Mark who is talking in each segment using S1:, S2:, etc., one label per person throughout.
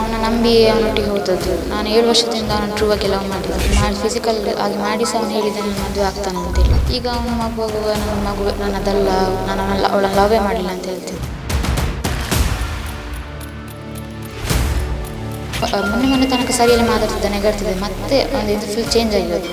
S1: ಅವನ ನಂಬಿ ಅವನೊಟ್ಟಿಗೆ ಹೋದದ್ದು. ನಾನು ಏಳು ವರ್ಷದಿಂದ ಅವನ ಟ್ರೂ ಆಗಿ ಲವ್ ಮಾಡಿದ್ದೆ. ಮಾಡಿ ಫಿಸಿಕಲ್ ಆಗಿ ಮಾಡಿ ಸಹ ಅವನು ಹೇಳಿದ್ದಾನೆ ಮದುವೆ ಆಗ್ತಾನೆ ಅಂತೇಳಿ ಈಗ ಅವನ ಮಗು ಆಗುವಾಗ ನನ್ನ ಮಗು, ನನ್ನದಲ್ಲ ನಾನು ಅವಳ ಲವೇ ಮಾಡಿಲ್ಲ ಅಂತ ಹೇಳ್ತಿದ್ದೆ ಮೊನ್ನೆ ಮೊನ್ನೆ ತನಕ ಸರಿಯಲ್ಲಿ ಮಾತಾಡ್ತಿದ್ದ ನೆಗಾಡ್ತಿದ್ದೆ ಮತ್ತೆ ಒಂದು ಇದು ಫುಲ್ ಚೇಂಜ್ ಆಗಿರೋದು.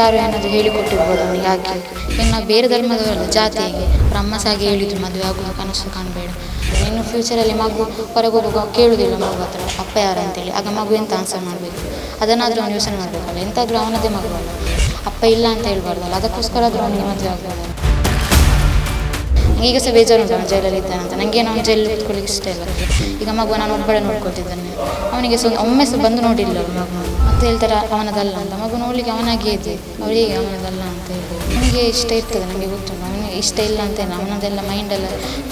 S1: ಯಾರು ಏನಾದರೂ ಹೇಳಿಕೊಟ್ಟಿರ್ಬೋದು ಅವನಿಗೆ, ಯಾಕೆ? ಇನ್ನು ಬೇರೆ ಧರ್ಮದವರಲ್ಲ, ಜಾತಿ ಹೇಗೆ? ಬ್ರಹ್ಮಸಾಗಿ ಹೇಳಿದ್ರು, ಮದುವೆ ಆಗೋದು ಕನಸು ಕಾಣಬೇಡ. ಇನ್ನು ಫ್ಯೂಚರಲ್ಲಿ ಮಗು ಹೊರಗೆ ಕೇಳುವುದಿಲ್ಲ ಮಗು ಹತ್ರ, ಅಪ್ಪ ಯಾರು ಅಂತೇಳಿ? ಆಗ ಮಗು ಎಂತ ಆನ್ಸರ್ ಮಾಡಬೇಕು? ಅದನ್ನಾದರೂ ಅವನು ಯೋಚನೆ ಮಾಡಬೇಕಲ್ಲ, ಎಂತಾದರೂ ಅವನದೇ ಮಗು ಅಪ್ಪ ಇಲ್ಲ ಅಂತ ಹೇಳ್ಬಾರ್ದಲ್ಲ, ಅದಕ್ಕೋಸ್ಕರ ಆದರೂ ಅವನಿಗೆ ಮದುವೆ ಆಗ್ಬೋದಲ್ಲ ಈಗ ಸಹ ಬೇಜಾರು ಉಂಟು ಅವನು ಜೈಲಲ್ಲಿ ಇದ್ದಾನೆ ಅಂತ. ನನಗೆ ಅವನು ಜೈಲಲ್ಲಿ ಕೂತ್ಕೊಳ್ಳಿಕ್ಕೆ ಇಷ್ಟ ಇಲ್ಲ. ಈಗ ಮಗು ನಾನು ಒಬ್ಬಳೆ ನೋಡ್ಕೊಳ್ತಿದ್ದಾನೆ ಅವನಿಗೆ ಸೊ, ಒಮ್ಮೆ ಸಹ ಬಂದು ನೋಡಿಲ್ಲ ಅವನು ಮಗು. ಮತ್ತೆ ಹೇಳ್ತಾರೆ, ಅವನದಲ್ಲ ಅಂತ. ಮಗು ನೋಡ್ಲಿಕ್ಕೆ ಅವನಾಗಿಯೇ ಇದೆ. ಅವ್ರು ಹೇಗೆ ಅವನದಲ್ಲ ಅಂತ ಹೇಳಿ. ನನಗೆ ಇಷ್ಟ ಇರ್ತದೆ, ನನಗೆ ಗೊತ್ತು ಅವನಿಗೆ ಇಷ್ಟ ಇಲ್ಲ ಅಂತೇನು ಅವನದೆಲ್ಲ ಮೈಂಡೆಲ್ಲ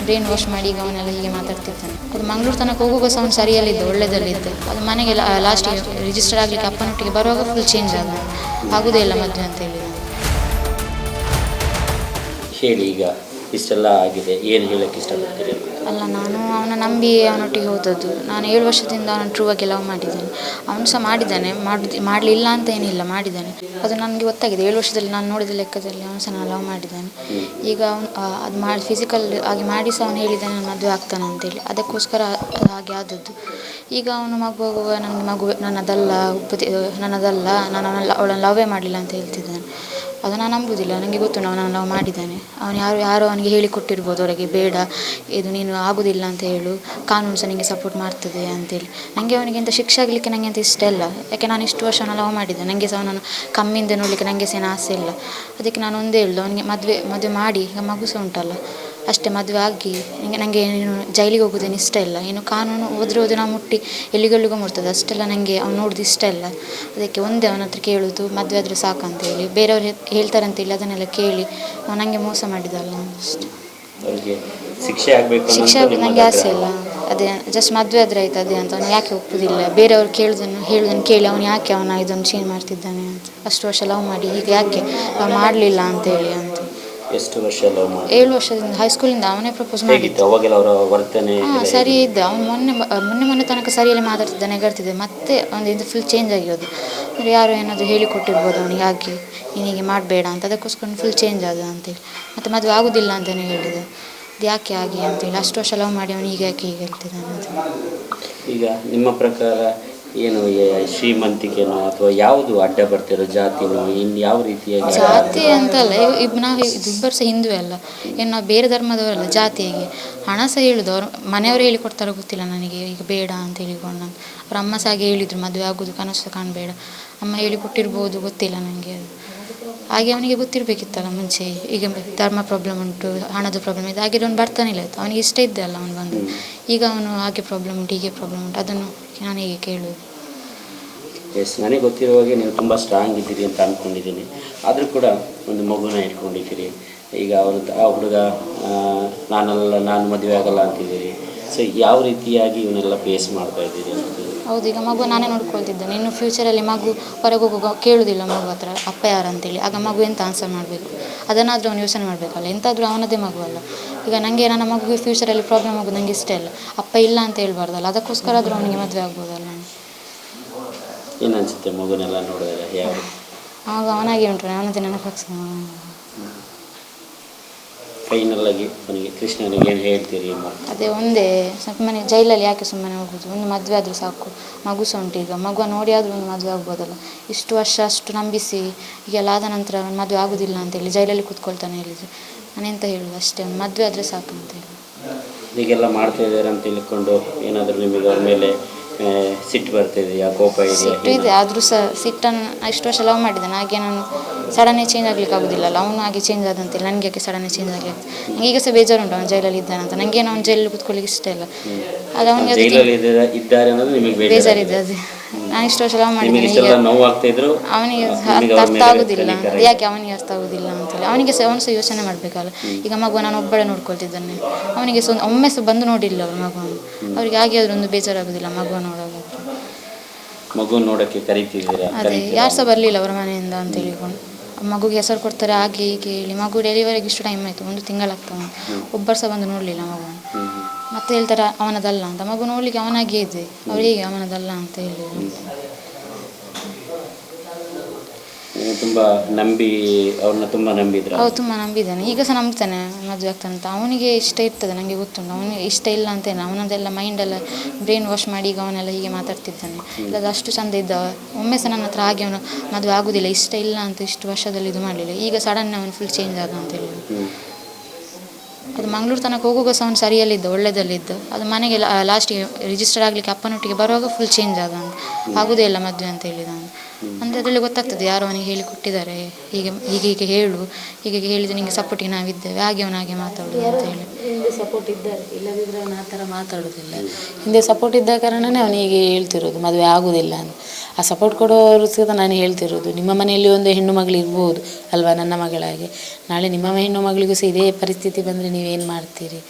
S1: ಬ್ರೈನ್ ವಾಶ್ ಮಾಡಿ ಈಗ ಅವನೆಲ್ಲ ಹೀಗೆ ಮಾತಾಡ್ತಿರ್ತಾನೆ. ಅದು ಮಂಗಳೂರು ತನಕ ಹೋಗುವಾಗ ಸಹ ಅವನು ಸರಿಯಲ್ಲಿದ್ದ ಒಳ್ಳೆದಲ್ಲಿದ್ದೆ ಅದು ಮನೆಗೆ ಲಾಸ್ಟಿಗೆ ರಿಜಿಸ್ಟರ್ ಆಗಲಿಕ್ಕೆ ಅಪ್ಪನೊಟ್ಟಿಗೆ ಬರುವಾಗ ಫುಲ್ ಚೇಂಜ್ ಆಗ ಆಗುದೇ ಇಲ್ಲ ಮದುವೆ ಅಂತ ಹೇಳಿ
S2: ಹೇಳಿ ಈಗ. ಇಷ್ಟೆಲ್ಲ ಆಗಿದೆ? ಏನು ಹೇಳಕ್ಕೆ ಇಷ್ಟಪಡ್ತೀರಿ?
S1: ಅಲ್ಲ ನಾನು ಅವನ ನಂಬಿ ಅವನೊಟ್ಟಿಗೆ ಹೋದದ್ದು. ನಾನು ಏಳು ವರ್ಷದಿಂದ ಅವನು ಟ್ರೂ ಆಗಿ ಲವ್ ಮಾಡಿದ್ದೇನೆ. ಅವನು ಸಹ ಮಾಡಿದ್ದಾನೆ. ಮಾಡುದು ಮಾಡಲಿಲ್ಲ ಅಂತ ಏನಿಲ್ಲ ಮಾಡಿದ್ದಾನೆ. ಅದು ನನಗೆ ಗೊತ್ತಾಗಿದೆ. ಏಳು ವರ್ಷದಲ್ಲಿ ನಾನು ನೋಡಿದ ಲೆಕ್ಕದಲ್ಲಿ ಅವನು ಸಹ ನಾನು ಲವ್ ಮಾಡಿದ್ದಾನೆ ಈಗ ಅವನು ಅದು ಮಾಡಿ ಫಿಸಿಕಲ್ ಆಗಿ ಮಾಡಿ ಸಹ ಅವನು ಹೇಳಿದ್ದಾನೆ ನಾನು ಮದುವೆ ಆಗ್ತಾನೆ ಅಂತೇಳಿ. ಅದಕ್ಕೋಸ್ಕರ ಅದು ಹಾಗೆ ಆದದ್ದು. ಈಗ ಅವನು ಮಗು ನನ್ನ ನನಗೆ ಮಗು ನನ್ನದಲ್ಲ ಉಪದೇ ನನ್ನದಲ್ಲ ನಾನು ಅವನ ಅವಳನ್ನು ಲವೇ ಮಾಡಲಿಲ್ಲ ಅಂತ ಹೇಳ್ತಿದ್ದಾನೆ ಅದು ನಾನು ನಂಬುವುದಿಲ್ಲ ನನಗೆ ಗೊತ್ತು ನಾನು ನಾವು ಮಾಡಿದ್ದಾನೆ. ಅವನು ಯಾರು, ಯಾರೋ ಅವನಿಗೆ ಹೇಳಿಕೊಟ್ಟಿರ್ಬೋದು, ಅವರಿಗೆ ಬೇಡ, ಇದು ನೀನು ಆಗುವುದಿಲ್ಲ ಅಂತ ಹೇಳು. ಕಾನೂನು ಸಹ ನಿಮಗೆ ಸಪೋರ್ಟ್ ಮಾಡ್ತದೆ ಅಂತೇಳಿ. ನನಗೆ ಅವನಿಗೆ ಎಂತ ಶಿಕ್ಷೆ ಆಗಲಿಕ್ಕೆ ನನಗೆ ಅಂತ ಇಷ್ಟ ಇಲ್ಲ. ಯಾಕೆ ನಾನು ಇಷ್ಟು ವರ್ಷ ನಾವು ಲವ್ ಮಾಡಿದ್ದೆ. ನನಗೆ ಸಹ ಅವನನ್ನು ಕಮ್ಮಿಯಿಂದ ನೋಡಲಿಕ್ಕೆ ನನಗೆ ಸಹ ಏನು ಆಸೆ ಇಲ್ಲ. ಅದಕ್ಕೆ ನಾನು ಒಂದೇ ಹೇಳುದು, ಅವನಿಗೆ ಮದುವೆ ಮದುವೆ ಮಾಡಿ ಈಗ ಮಗು ಸಹ ಉಂಟಲ್ಲ. ಅಷ್ಟೇ ಮದುವೆ ಆಗಿ ನನಗೆ ನನಗೆ ಏನು ಜೈಲಿಗೆ ಹೋಗೋದೇನು ಇಷ್ಟ ಇಲ್ಲ. ಏನು ಕಾನೂನು ಹೋದ್ರೆ ಹೋದ್ರೆ ನಾವು ಮುಟ್ಟಿ ಎಲ್ಲಿಗೆಲ್ಲಿಗೋ ಮುಟ್ತದೆ. ಅಷ್ಟೆಲ್ಲ ನನಗೆ ಅವ್ನು ನೋಡೋದು ಇಷ್ಟ ಇಲ್ಲ. ಅದಕ್ಕೆ ಒಂದೇ ಅವನ ಹತ್ರ ಕೇಳೋದು ಮದುವೆ ಆದರೆ ಸಾಕಂತೇಳಿ ಬೇರೆಯವ್ರು ಹೇಳ್ತಾರಂತೇಳಿ ಅದನ್ನೆಲ್ಲ ಕೇಳಿ ಅವ್ನು ನನಗೆ ಮೋಸ ಮಾಡಿದಲ್ಲ ಅಷ್ಟೆ.
S2: ಶಿಕ್ಷೆ ಆಗಬೇಕು
S1: ನನಗೆ ಆಸೆ ಇಲ್ಲ. ಅದೇ ಜಸ್ಟ್ ಮದುವೆ ಆದರೆ ಆಯ್ತು ಅದೇ ಅಂತ. ಅವನು ಯಾಕೆ ಒಪ್ಪುದಿಲ್ಲ. ಬೇರೆಯವ್ರು ಕೇಳೋದನ್ನು ಹೇಳೋದನ್ನು ಕೇಳಿ ಅವನು ಯಾಕೆ ಅವನ ಇದನ್ನು ಚೇಂಜ್ ಮಾಡ್ತಿದ್ದಾನೆ ಅಂತ. ಅಷ್ಟು ವರ್ಷ ಲವ್ ಮಾಡಿ ಈಗ ಯಾಕೆ? ಮಾಡಲಿಲ್ಲ ಅಂತೇಳಿ ಅಂತ
S2: ಎಷ್ಟು ವರ್ಷ ಲವ್ ಮಾಡಿ
S1: ಏಳು ವರ್ಷದಿಂದ ಹೈಸ್ಕೂಲಿಂದ ಅವನೇ ಪ್ರಪೋಸ್ ಮಾಡಿದ್ದು.
S2: ಹೇಗಿತ್ತು ಅವಾಗೆಲ್ಲ ಅವರ ವರ್ತನೆ
S1: ಹಾಂ
S2: ಎಲ್ಲ
S1: ಸರಿ ಇದ್ದ. ಅವ್ನು ಮೊನ್ನೆ ಮೊನ್ನೆ ಮೊನ್ನೆ ತನಕ ಸರಿಯಲ್ಲಿ ಮಾತಾಡ್ತಿದ್ದ ನೆಗಡ್ತಿದ್ದೆ ಮತ್ತೆ ಒಂದು ಇದು ಫುಲ್ ಚೇಂಜ್ ಆಗಿರೋದು. ಅಂದರೆ ಯಾರು ಏನಾದರೂ ಹೇಳಿಕೊಟ್ಟಿರ್ಬೋದು ಅವನಿಗೆ ಹಾಗೆ ನೀನಿಗೆ ಹೀಗೆ ಮಾಡಬೇಡ ಅಂತ. ಅದಕ್ಕೋಸ್ಕರ ಫುಲ್ ಚೇಂಜ್ ಆದ ಅಂತೇಳಿ ಮತ್ತೆ ಮದುವೆ ಆಗೋದಿಲ್ಲ ಅಂತಲೇ ಹೇಳಿದೆ. ಅದು ಯಾಕೆ ಹಾಗೆ? ಅಂತೇಳಿ ಅಷ್ಟು ವರ್ಷ ಲವ್ ಮಾಡಿ ಅವನು ಈಗ ಯಾಕೆ ಹೀಗೆ ಹೇಳ್ತಿದ್ದಾನೆ ಅಂತ.
S2: ಈಗ ನಿಮ್ಮ ಪ್ರಕಾರ ಏನು ಶ್ರೀಮಂತಿಕೆನೋ ಅಥವಾ ಯಾವುದು ಅಡ್ಡ ಬರ್ತಿರೋ ಜಾತಿನೋ ಇನ್ ಯಾವ ರೀತಿಯಾಗಿ
S1: ಜಾತಿ ಅಂತಲ್ಲ ಇಬ್ ನಾವು ಇಬ್ಬರು ಸಹ ಹಿಂದೂ ಅಲ್ಲ. ಏನು ನಾವು ಬೇರೆ ಧರ್ಮದವರಲ್ಲ ಜಾತಿಯಾಗಿ ಹಣ ಸಹ ಹೇಳುದು ಅವ್ರು ಮನೆಯವರು ಹೇಳಿಕೊಡ್ತಾರೋ ಗೊತ್ತಿಲ್ಲ ನನಗೆ ಈಗ ಬೇಡ ಅಂತ ಹೇಳಿಕೊಂಡು ನಾನು. ಅವ್ರ ಅಮ್ಮ ಸಹ ಹಾಗೆ ಹೇಳಿದ್ರು ಮದುವೆ ಆಗೋದು ಕನಸು ಕಾಣಬೇಡ. ಅಮ್ಮ ಹೇಳಿಕೊಟ್ಟಿರ್ಬೋದು ಗೊತ್ತಿಲ್ಲ ನನಗೆ ಅದು. ಹಾಗೆ ಅವನಿಗೆ ಗೊತ್ತಿರಬೇಕಿತ್ತಲ್ಲ ಮುಂಚೆ. ಈಗ ಧರ್ಮ ಪ್ರಾಬ್ಲಮ್ ಉಂಟು, ಹಣದ ಪ್ರಾಬ್ಲಮ್ ಇದೆ. ಹಾಗೆ ಅವ್ನು ಬರ್ತಾನೆ ಇಲ್ಲ. ಅವನಿಗೆ ಇಷ್ಟ ಇದ್ದೆ ಅಲ್ಲ ಅವನು ಬಂದು. ಈಗ ಅವನು ಹಾಗೆ ಪ್ರಾಬ್ಲಮ್ ಉಂಟು, ಹೀಗೆ ಪ್ರಾಬ್ಲಮ್ ಉಂಟು. ಅದನ್ನು ನಾನು ಹೇಗೆ ಕೇಳುವುದು?
S2: ಎಸ್ ನನಗೆ ಗೊತ್ತಿರುವ ಹಾಗೆ ನೀವು ತುಂಬ ಸ್ಟ್ರಾಂಗ್ ಇದ್ದೀರಿ ಅಂತ ಅಂದ್ಕೊಂಡಿದ್ದೀನಿ ಆದರೂ ಕೂಡ ಒಂದು ಮಗುನ ಇಟ್ಕೊಂಡಿದ್ದೀರಿ. ಈಗ ಅವರು ಆ ಹುಡುಗ ನಾನಲ್ಲ, ನಾನು ಮದುವೆ ಆಗಲ್ಲ ಅಂತಿದ್ದೀರಿ. ಸೊ ಯಾವ ರೀತಿಯಾಗಿ ಇವನ್ನೆಲ್ಲ ಫೇಸ್ ಮಾಡ್ತಾ ಇದ್ದೀರಿ ಅಂತ
S1: ಹೌದು ಈಗ ಮಗು ನಾನೇ ನೋಡ್ಕೊಳ್ತಿದ್ದೇನೆ ಇನ್ನು ಫ್ಯೂಚರಲ್ಲಿ ಮಗು ಹೊರಗೆ ಹೋಗುವಾಗ ಕೇಳುವುದಿಲ್ಲ ಮಗು ಹತ್ರ ಅಪ್ಪ ಯಾರು ಅಂತೇಳಿ. ಆಗ ಮಗು ಎಂತ ಆನ್ಸರ್ ಮಾಡಬೇಕು? ಅದನ್ನಾದರೂ ಅವನು ಯೋಚನೆ ಮಾಡಬೇಕಲ್ಲ. ಎಂತಾದರೂ ಅವನದೇ ಮಗು ಅಲ್ಲ. ಈಗ ನನಗೆ ನನ್ನ ಮಗುಗೆ ಫ್ಯೂಚರಲ್ಲಿ ಪ್ರಾಬ್ಲಮ್ ಆಗೋದು ನನಗೆ ಇಷ್ಟ ಇಲ್ಲ. ಅಪ್ಪ ಇಲ್ಲ ಅಂತ ಹೇಳ್ಬಾರ್ದಲ್ಲ. ಅದಕ್ಕೋಸ್ಕರ ಆದರೂ ಅವನಿಗೆ ಮದುವೆ ಆಗ್ಬೋದಲ್ಲ
S2: ಏನು ಅನಿಸುತ್ತೆ ಮಗುನೆಲ್ಲ ನೋಡಿದ್ರೆ ಯಾವ
S1: ಆಗ ಅವನಾಗೆ ಉಂಟು. ಅವನದೇ ನೆನಪಾಗ್ಸ
S2: ಫೈನಲ್ ಆಗಿ ಅವನಿಗೆ ಕೃಷ್ಣನಿಗೆ ಏನು ಹೇಳ್ತೀರಿ ಅಮ್ಮ?
S1: ಅದೇ ಒಂದೇ ಸುಮ್ಮನೆ ಜೈಲಲ್ಲಿ ಯಾಕೆ ಸುಮ್ಮನೆ ಹೋಗೋದು? ಒಂದು ಮದುವೆ ಆದರೂ ಸಾಕು. ಮಗು ಸಹ ಉಂಟು ಈಗ. ಮಗುವ ನೋಡಿ ಆದರೂ ಒಂದು ಮದುವೆ ಆಗ್ಬೋದಲ್ಲ. ಇಷ್ಟು ವರ್ಷ ಅಷ್ಟು ನಂಬಿಸಿ ಈಗೆಲ್ಲ ಆದ ನಂತರ ಅವ್ನು ಮದುವೆ ಆಗೋದಿಲ್ಲ ಅಂತೇಳಿ ಜೈಲಲ್ಲಿ ಕೂತ್ಕೊಳ್ತಾನೆ ಹೇಳಿದ್ರು. ನಾನೆಂತ ಹೇಳುದು? ಅಷ್ಟೇ ಒಂದು ಮದುವೆ ಆದರೆ ಸಾಕು ಅಂತೇಳಿ
S2: ಹೀಗೆಲ್ಲ ಮಾಡ್ತಾ ಇದ್ದಾರೆ ಅಂತ ಹೇಳಿಕೊಂಡು ಏನಾದರೂ ನಿಮಗೆ ಅವ್ರ ಮೇಲೆ ಸಿಟ್ಟು ಬರ್ತಿದೆಯಾ ಕೋಪ
S1: ಸಿಟ್ಟು ಇದೆ. ಆದರೂ ಸಹ ಸಿಟ್ಟನ್ನು ಇಷ್ಟು ವರ್ಷ ಲವ್ ಮಾಡಿದ್ದಾನೆ. ಹಾಗೆ ನಾನು ಸಡನ್ನೇ ಚೇಂಜ್ ಆಗ್ಲಿಕ್ಕೆ ಆಗೋದಿಲ್ಲಲ್ಲ ಅವನು ಹಾಗೆ ಚೇಂಜ್ ಆದಂತಿಲ್ಲ ನನಗೆ ಯಾಕೆ ಸಡನ್ನೇ ಚೇಂಜ್ ಆಗಲಿ ನನಗೆ ಈಗ ಸಹ ಬೇಜಾರು ಉಂಟು ಅವನು ಜೈಲಲ್ಲಿ ಇದ್ದಾನಂತ ಅಂತ. ನನಗೇನು ಅವ್ನು ಜೈಲಲ್ಲಿ ಕೂತ್ಕೊಳ್ಳಿಕ್ಕೆ ಇಷ್ಟ ಇಲ್ಲ. ಅದು ಅವನಿಗೆ ಬೇಜಾರಿದೆ ಅದೇ. ನಾನು ಇಷ್ಟು ವರ್ಷ ಲವ್ ಮಾಡಿದ್ದೇನೆ ಅವನಿಗೆ ಅರ್ಥ ಆಗುದಿಲ್ಲ ಯಾಕೆ ಅವನಿಗೆ ಅರ್ಥ ಆಗುದಿಲ್ಲ ಅಂತೇಳಿ ಅವನಿಗೆ ಸಹ ಅವನು ಸಹ ಯೋಚನೆ ಮಾಡಬೇಕಲ್ಲ. ಈಗ ಮಗು ನಾನು ಒಬ್ಬಳೆ ನೋಡ್ಕೊಳ್ತಿದ್ದಾನೆ. ಅವನಿಗೆ ಸಹ ಒಮ್ಮೆ ಸಹ ಬಂದು ನೋಡಿಲ್ಲ ಅವ್ರ ಮಗುವನ್ನು. ಅವ್ರಿಗೆ ಹಾಗೆ ಆದ್ರೂ ಒಂದು ಬೇಜಾರಾಗುದಿಲ್ಲ ಮಗುವನ್ನು ನೋಡೋದು
S2: ಮಗು ನೋಡಕ್ಕೆ ಕರಿತಿದ್ದೀರಾ?
S1: ಅದೇ? ಯಾರು ಸಹ ಬರಲಿಲ್ಲ ಅವರ ಮನೆಯಿಂದ ಅಂತ ಹೇಳಿಕೊಂಡು. ಮಗುಗೆ ಹೆಸರು ಕೊಡ್ತಾರೆ ಹಾಗೆ ಹೀಗೆ ಹೇಳಿ. ಮಗು ಡೆಲಿವರಿಗೆ ಇಷ್ಟು ಟೈಮ್ ಆಯಿತು ಒಂದು ತಿಂಗಳಾಗ್ತಾ ಉಂಟು ಒಬ್ಬರು ಸಹ ಬಂದು ನೋಡಲಿಲ್ಲ ಮಗುವನ್ನು. ಮತ್ತೆ ಹೇಳ್ತಾರೆ ಅವನದಲ್ಲ ಅಂತ. ಮಗು ನೋಡಲಿಕ್ಕೆ ಅವನಾಗೇ ಇದೆ. ಅವ್ರು ಹೇಗೆ ಅವನದಲ್ಲ ಅಂತ ಹೇಳಿದ್ರು.
S2: ನೀವು ತುಂಬ ನಂಬಿ ಅವ್ರನ್ನ ತುಂಬ ನಂಬಿದ್ರ.
S1: ಅವ್ರು ತುಂಬ ನಂಬಿದ್ದಾನೆ. ಈಗ ಸಹ ನಂಬ್ತಾನೆ ಮದುವೆ ಆಗ್ತಾನೆ ಅಂತ ಅವನಿಗೆ ಇಷ್ಟ ಇರ್ತದೆ ನನಗೆ ಗೊತ್ತುಂಟು. ಅವನಿಗೆ ಇಷ್ಟ ಇಲ್ಲ ಅಂತೇನೆ ಅವನದೆಲ್ಲ ಮೈಂಡೆಲ್ಲ ಬ್ರೈನ್ ವಾಶ್ ಮಾಡಿ ಈಗ ಅವನೆಲ್ಲ ಹೀಗೆ ಮಾತಾಡ್ತಿದ್ದಾನೆ. ಇಲ್ಲದ ಅಷ್ಟು ಚಂದ ಇದ್ದ ಒಮ್ಮೆ ಸಹ ನನ್ನ ಹತ್ರ ಹಾಗೆ ಅವನು ಮದುವೆ ಆಗೋದಿಲ್ಲ. ಇಷ್ಟ ಇಲ್ಲ ಅಂತ ಇಷ್ಟು ವರ್ಷದಲ್ಲಿ ಇದು ಮಾಡಲಿಲ್ಲ. ಈಗ ಸಡನ್ ಅವನು ಫುಲ್ ಚೇಂಜ್ ಆದ ಅಂತ ಹೇಳಿದ್ರು ಅದು ಮಂಗಳೂರು ತನಕ ಹೋಗುವಾಗ ಸಹ ಅವನು ಸರಿಯಲ್ಲಿದ್ದ ಒಳ್ಳೆಯದಲ್ಲಿದ್ದ ಅದು ಮನೆಗೆ ಲಾಸ್ಟಿಗೆ ರಿಜಿಸ್ಟರ್ ಆಗಲಿಕ್ಕೆ ಅಪ್ಪನೊಟ್ಟಿಗೆ ಬರುವಾಗ ಫುಲ್ ಚೇಂಜ್ ಆದ ಅಂತ. ಆಗೋದೇ ಇಲ್ಲ ಮದುವೆ ಅಂತ ಹೇಳಿದ ಅವನು. ಅಂದರೆ ಅದರಲ್ಲಿ ಗೊತ್ತಾಗ್ತದೆ ಯಾರು ಅವನಿಗೆ ಹೇಳಿ ಕೊಟ್ಟಿದ್ದಾರೆ. ಹೀಗೆ ಹೀಗೆ ಹೀಗೆ ಹೇಳು. ಹೀಗೆ ಹೀಗೆ ಹೇಳಿದರೆ ನಿಮಗೆ ಸಪೋರ್ಟಿಗೆ ನಾವಿದ್ದೇವೆ. ಹಾಗೆ ಅವನು ಹಾಗೆ ಮಾತಾಡೋದು ಅಂತ ಹೇಳಿ.
S3: ಹಿಂದೆ ಸಪೋರ್ಟ್ ಇದ್ದಾರೆ? ಇಲ್ಲದಿದ್ದರೆ ಅವನು ಆ ಥರ ಮಾತಾಡೋದಿಲ್ಲ. ಹಿಂದೆ ಸಪೋರ್ಟ್ ಇದ್ದ ಕಾರಣನೇ ಅವನು ಹೀಗೆ ಹೇಳ್ತಿರೋದು, ಮದುವೆ ಆಗೋದಿಲ್ಲ ಅಂತ. ಆ ಸಪೋರ್ಟ್ ಕೊಡೋರು ಸಹ ನಾನು ಹೇಳ್ತಿರೋದು, ನಿಮ್ಮ ಮನೆಯಲ್ಲಿ ಒಂದು ಹೆಣ್ಣು ಮಗಳು ಇರ್ಬೋದು ಅಲ್ವಾ ನನ್ನ ಮಗಳಾಗೆ. ನಾಳೆ ನಿಮ್ಮ ಹೆಣ್ಣು ಮಗಳಿಗೂ ಸಹ ಇದೇ ಪರಿಸ್ಥಿತಿ ಬಂದರೆ ನೀವೇನು ಮಾಡ್ತೀರಿ?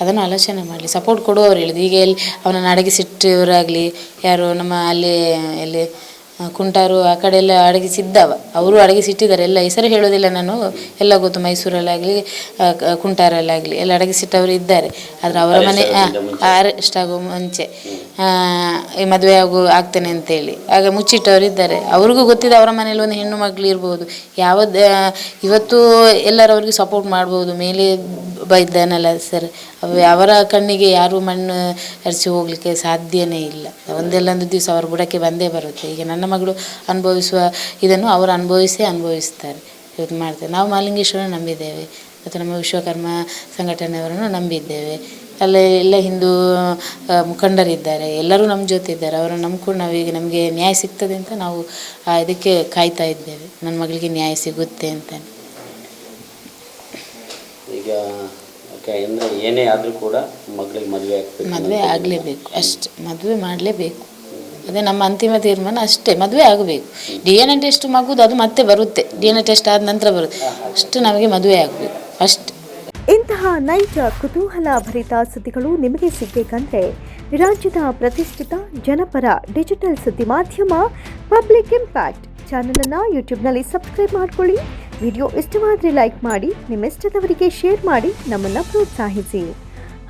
S3: ಅದನ್ನು ಆಲೋಚನೆ ಮಾಡಲಿ. ಸಪೋರ್ಟ್ ಕೊಡುವವರು ಹೇಳಿದ್ರು. ಈಗ ಎಲ್ಲಿ, ಅವನನ್ನು ಅಡಗಿಸಿಟ್ಟವರಾಗಲಿ, ಯಾರು ನಮ್ಮ ಅಲ್ಲಿ, ಎಲ್ಲಿ ಕುಂಟಾರು ಆ ಕಡೆ ಎಲ್ಲ ಅಡಗಿಸಿದ್ದವ. ಅವರು ಅಡಗಿಸಿಟ್ಟಿದ್ದಾರೆ. ಎಲ್ಲ ಹೆಸರು ಹೇಳೋದಿಲ್ಲ ನಾನು. ಎಲ್ಲ ಗೊತ್ತು ಮೈಸೂರಲ್ಲಾಗಲಿ ಕುಂಟಾರಲ್ಲಾಗಲಿ ಎಲ್ಲ ಅಡಗಿಸಿಟ್ಟವರು ಇದ್ದಾರೆ. ಆದರೆ ಅವರ ಮನೆ ಅರೆಸ್ಟ್ ಆಗೋ ಮುಂಚೆ ಮದುವೆ ಆಗೋ ಆಗ್ತೇನೆ ಅಂತೇಳಿ. ಆಗ ಮುಚ್ಚಿಟ್ಟವರು ಇದ್ದಾರೆ. ಅವ್ರಿಗೂ ಗೊತ್ತಿದೆ ಅವರ ಮನೇಲಿ ಒಂದು ಹೆಣ್ಣು ಮಗಳು ಇರ್ಬೋದು. ಯಾವ್ದು ಇವತ್ತು ಎಲ್ಲರೂ ಅವ್ರಿಗೆ ಸಪೋರ್ಟ್ ಮಾಡ್ಬೋದು. ಮೇಲೆ ಬೈದ್ದಾನಲ್ಲ ಸರ್. ಅವ ಅವರ ಕಣ್ಣಿಗೆ ಯಾರು ಮಣ್ಣು ಹರಿಸಿ ಹೋಗ್ಲಿಕ್ಕೆ ಸಾಧ್ಯನೇ ಇಲ್ಲ. ಒಂದೆಲ್ಲೊಂದು ದಿವಸ ಅವ್ರ ಬುಡಕ್ಕೆ ಬಂದೇ ಬರುತ್ತೆ. ಈಗ ನನ್ನ ಮಗಳು ಅನುಭವಿಸುವ ಇದನ್ನು ಅವರು ಅನುಭವಿಸೇ ಅನುಭವಿಸ್ತಾರೆ. ಇವತ್ತು ಮಾಡ್ತಾರೆ. ನಾವು ಮಾಲಿಂಗೇಶ್ವರ ನಂಬಿದ್ದೇವೆ. ಮತ್ತು ನಮ್ಮ ವಿಶ್ವಕರ್ಮ ಸಂಘಟನೆಯವರನ್ನು ನಂಬಿದ್ದೇವೆ. ಅಲ್ಲ ಎಲ್ಲ ಹಿಂದೂ ಮುಖಂಡರಿದ್ದಾರೆ. ಎಲ್ಲರೂ ನಮ್ಮ ಜೊತೆ ಇದ್ದಾರೆ ಅವರನ್ನು ನಂಬ್ಕೊಂಡು ನಾವೀಗ ನಮಗೆ ನ್ಯಾಯ ಸಿಗ್ತದೆ ಅಂತ ನಾವು ಇದಕ್ಕೆ ಕಾಯ್ತಾ ಇದ್ದೇವೆ. ನನ್ನ ಮಗಳಿಗೆ ನ್ಯಾಯ ಸಿಗುತ್ತೆ ಅಂತ
S2: ಈಗ ಏನೇ ಆದರೂ ಕೂಡ ಮಗಳಿಗೆ ಮದುವೆ
S3: ಮದುವೆ ಆಗಲೇಬೇಕು. ಅಷ್ಟೆ. ಮದುವೆ ಮಾಡಲೇಬೇಕು. ಅದೇ ನಮ್ಮ ಅಂತಿಮ ತೀರ್ಮಾನ ಅಷ್ಟೇ, ಮದುವೆ ಆಗಬೇಕು. ಡಿ ಎನ್ ಎ ಟೆಸ್ಟ್ ಮಗುದು, ಅದು ಮತ್ತೆ ಬರುತ್ತೆ. ಡಿ ಎನ್ ಎ ಟೆಸ್ಟ್ ಆದ ನಂತರ ಬರುತ್ತೆ. ಅಷ್ಟು ನಮಗೆ ಮದುವೆ ಆಗಬೇಕು, ಅಷ್ಟೆ.
S4: ಇಂತಹ ನೈಜ, ಕುತೂಹಲ ಭರಿತ ಸುದ್ದಿಗಳು ನಿಮಗೆ ಸಿಗಬೇಕಂದ್ರೆ ರಾಜ್ಯದ ಪ್ರತಿಷ್ಠಿತ ಜನಪರ ಡಿಜಿಟಲ್ ಸುದ್ದಿ ಮಾಧ್ಯಮ ಪಬ್ಲಿಕ್ ಇಂಪ್ಯಾಕ್ಟ್ ಚಾನಲನ್ನು ಯೂಟ್ಯೂಬ್ನಲ್ಲಿ ಸಬ್ಸ್ಕ್ರೈಬ್ ಮಾಡ್ಕೊಳ್ಳಿ. ವಿಡಿಯೋ ಇಷ್ಟವಾದರೆ ಲೈಕ್ ಮಾಡಿ ನಿಮ್ಮ ಇಷ್ಟದವರಿಗೆ ಶೇರ್ ಮಾಡಿ, ನಮ್ಮನ್ನು ಪ್ರೋತ್ಸಾಹಿಸಿ.